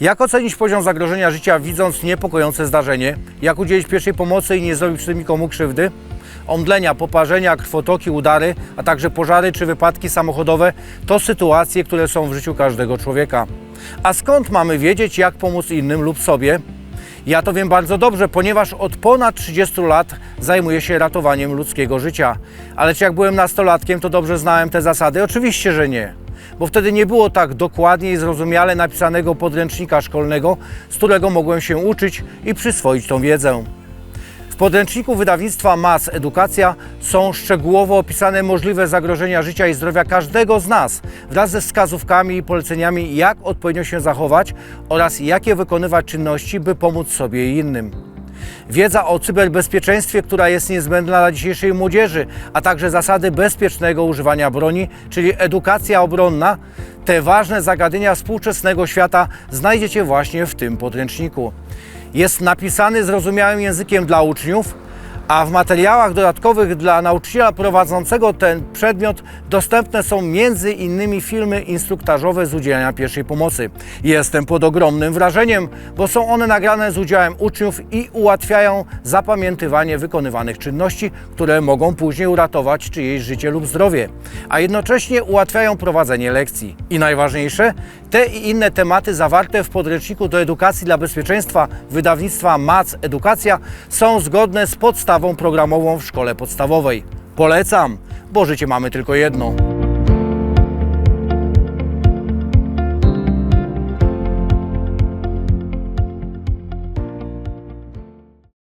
Jak ocenić poziom zagrożenia życia, widząc niepokojące zdarzenie? Jak udzielić pierwszej pomocy i nie zrobić przy tym nikomu krzywdy? Omdlenia, poparzenia, krwotoki, udary, a także pożary czy wypadki samochodowe to sytuacje, które są w życiu każdego człowieka. A skąd mamy wiedzieć, jak pomóc innym lub sobie? Ja to wiem bardzo dobrze, ponieważ od ponad 30 lat zajmuję się ratowaniem ludzkiego życia. Ale czy jak byłem nastolatkiem, to dobrze znałem te zasady? Oczywiście, że nie. Bo wtedy nie było tak dokładnie i zrozumiale napisanego podręcznika szkolnego, z którego mogłem się uczyć i przyswoić tą wiedzę. W podręczniku wydawnictwa MAS Edukacja są szczegółowo opisane możliwe zagrożenia życia i zdrowia każdego z nas wraz ze wskazówkami i poleceniami, jak odpowiednio się zachować oraz jakie wykonywać czynności, by pomóc sobie i innym. Wiedza o cyberbezpieczeństwie, która jest niezbędna dla dzisiejszej młodzieży, a także zasady bezpiecznego używania broni, czyli edukacja obronna, te ważne zagadnienia współczesnego świata znajdziecie właśnie w tym podręczniku. Jest napisany zrozumiałym językiem dla uczniów, a w materiałach dodatkowych dla nauczyciela prowadzącego ten przedmiot dostępne są między innymi filmy instruktażowe z udzielania pierwszej pomocy. Jestem pod ogromnym wrażeniem, bo są one nagrane z udziałem uczniów i ułatwiają zapamiętywanie wykonywanych czynności, które mogą później uratować czyjeś życie lub zdrowie, a jednocześnie ułatwiają prowadzenie lekcji. I najważniejsze, te i inne tematy zawarte w podręczniku do edukacji dla bezpieczeństwa wydawnictwa MAC Edukacja są zgodne z podstawą programową w szkole podstawowej. Polecam, bo życie mamy tylko jedno.